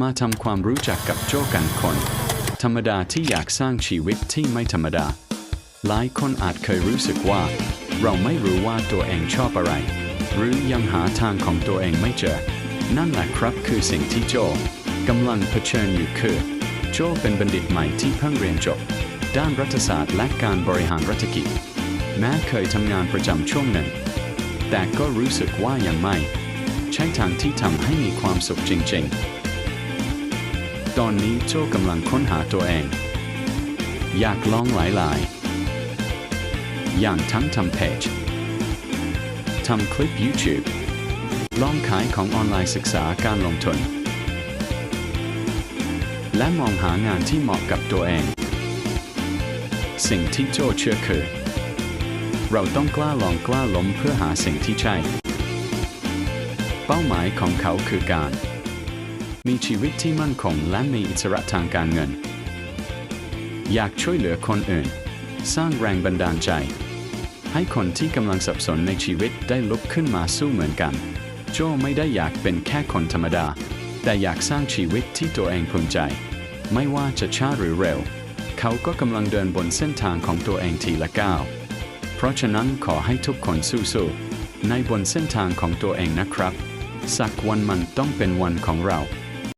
มาทำความรู้จักกับโจกันคน ธรรมดาที่อยากสร้างชีวิตที่ไม่ธรรมดา หลายคนอาจเคยรู้สึกว่า เราไม่รู้ว่าตัวเองชอบอะไร หรือยังหาทางของตัวเองไม่เจอ นั่นแหละครับคือสิ่งที่โจกำลังเผชิญอยู่คือ โจเป็นบัณฑิตใหม่ที่เพิ่งเรียนจบ ด้านรัฐศาสตร์และการบริหารรัฐกิจ แม้เคยทำงานประจำช่วงหนึ่ง แต่ก็รู้สึกว่ายังไม่ ใช่ทางที่ทำให้มีความสุขจริง ๆ ตอนนี้โจกำลังค้นหาตัวเอง อยากลองหลายๆ อย่างทั้งทำเพจทำคลิป YouTube ลองขายของออนไลน์ศึกษาการลงทุน และมองหางานที่เหมาะกับตัวเอง สิ่งที่โจเชื่อคือ เราต้องกล้าลองกล้าล้มเพื่อหาสิ่งที่ใช่ เป้าหมายของเขาคือการ มีชีวิตที่มั่นคงและมีอิสระทางการเงิน อยากช่วยเหลือคนอื่น สร้างแรงบันดาลใจ ให้คนที่กำลังสับสนในชีวิตได้ลุกขึ้นมาสู้เหมือนกัน โจไม่ได้อยากเป็นแค่คนธรรมดา แต่อยากสร้างชีวิตที่ตัวเองภูมิใจ ไม่ว่าจะช้าหรือเร็ว เขาก็กำลังเดินบนเส้นทางของตัวเองทีละก้าว เพราะฉะนั้นขอให้ทุกคนสู้ๆในบนเส้นทางของตัวเองนะครับ สักวันมันต้องเป็นวันของเรา